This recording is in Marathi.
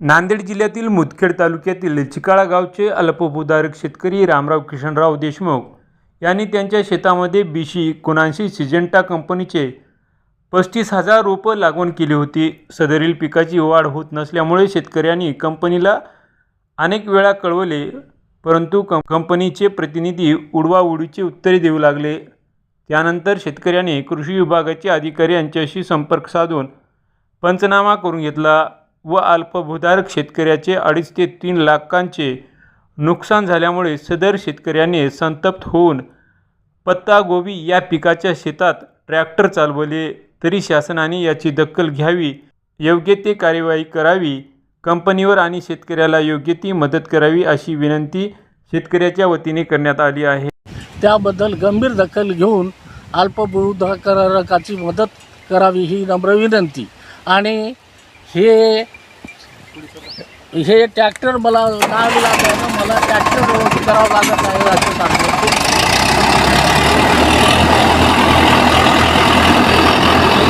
नांदेड जिल्ह्यातील मुदखेड तालुक्यातील चिकाळा गावचे अल्पभूधारक शेतकरी रामराव किशनराव देशमुख यांनी त्यांच्या शेतामध्ये बीशी कुणांशी सिजेंटा कंपनीचे पस्तीस हजार रोपं लागवण केली होती. सदरील पिकाची वाढ होत नसल्यामुळे शेतकऱ्यांनी कंपनीला अनेक वेळा कळवले परंतु कं कंपनीचे प्रतिनिधी उडवाउडीची उत्तरे देऊ लागले. त्यानंतर शेतकऱ्याने कृषी विभागाचे अधिकारी यांच्याशी संपर्क साधून पंचनामा करून घेतला. व अल्पभूधारक शेतकऱ्याचे अडीच ते तीन लाखांचे नुकसान झाल्यामुळे सदर शेतकऱ्याने संतप्त होऊन पत्तागोबी या पिकाच्या शेतात ट्रॅक्टर चालवले तरी शासनाने याची दखल घ्यावी योग्य ते कार्यवाही करावी कंपनीवर आणि शेतकऱ्याला योग्य ती मदत करावी अशी विनंती शेतकऱ्याच्या वतीने करण्यात आली आहे. त्याबद्दल गंभीर दखल घेऊन अल्पभूधारकाची मदत करावी ही नम्र विनंती. आणि हे हे ट्रॅक्टर मला नाविलाजानं मला ट्रॅक्टर करावं लागत आहे असं सांगतो.